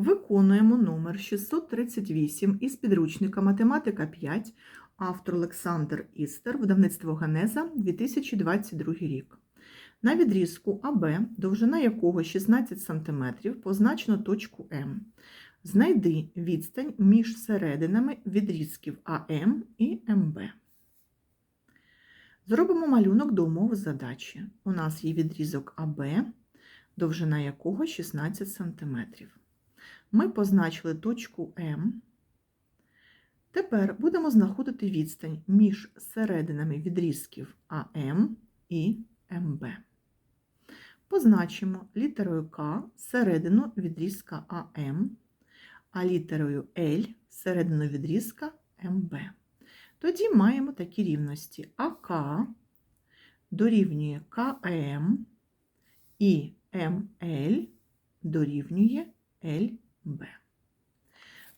Виконуємо номер 638 із підручника Математика 5, автор Олександр Істер, видавництво Генеза, 2022 рік. На відрізку АБ, довжина якого 16 см, позначено точку М. Знайди відстань між серединами відрізків АМ і МБ. Зробимо малюнок до умови задачі. У нас є відрізок АБ, довжина якого 16 см. Ми позначили точку М. Тепер будемо знаходити відстань між серединами відрізків АМ і МБ. Позначимо літерою К середину відрізка АМ, а літерою Л середину відрізка МБ. Тоді маємо такі рівності АК дорівнює КМ і МЛ дорівнює ЛБ.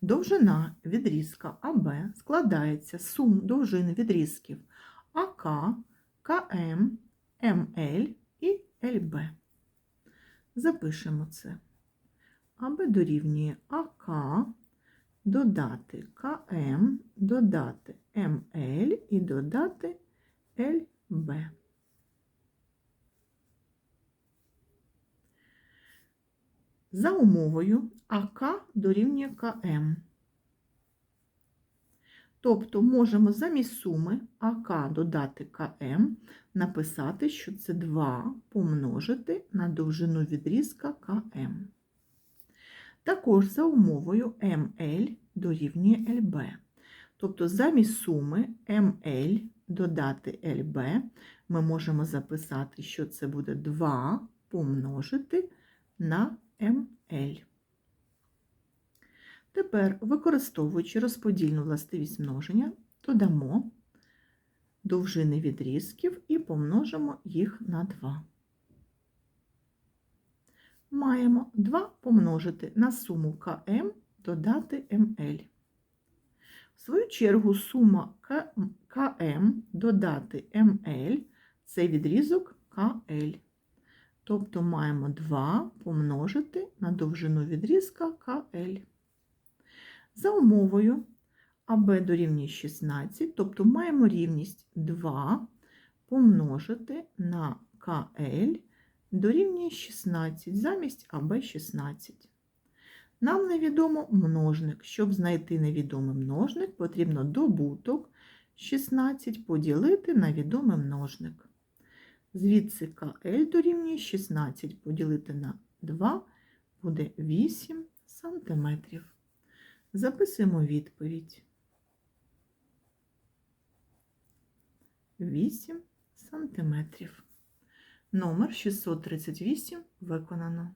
Довжина відрізка АБ складається з сум довжин відрізків АК, КМ, МЛ і ЛБ. Запишемо це. АБ дорівнює АК, додати КМ, додати МЛ і додати ЛБ. За умовою АК дорівнює КМ. Тобто можемо замість суми АК додати КМ написати, що це 2 помножити на довжину відрізка КМ. Також за умовою МЛ дорівнює ЛБ. Тобто замість суми МЛ додати ЛБ ми можемо записати, що це буде 2 помножити на МЛ. Тепер, використовуючи розподільну властивість множення, додамо довжини відрізків і помножимо їх на 2. Маємо 2 помножити на суму КМ додати МЛ. В свою чергу, сума КМ додати МЛ це відрізок КЛ. Тобто маємо 2 помножити на довжину відрізка КЛ. За умовою АБ дорівнює 16, тобто маємо рівність 2 помножити на КЛ дорівнює 16 замість АБ 16. Нам невідомо множник. Щоб знайти невідомий множник, потрібно добуток 16 поділити на відомий множник. Звідси КЛ дорівнює 16 поділити на 2 буде 8 см. Записуємо відповідь. 8 см. Номер 638 виконано.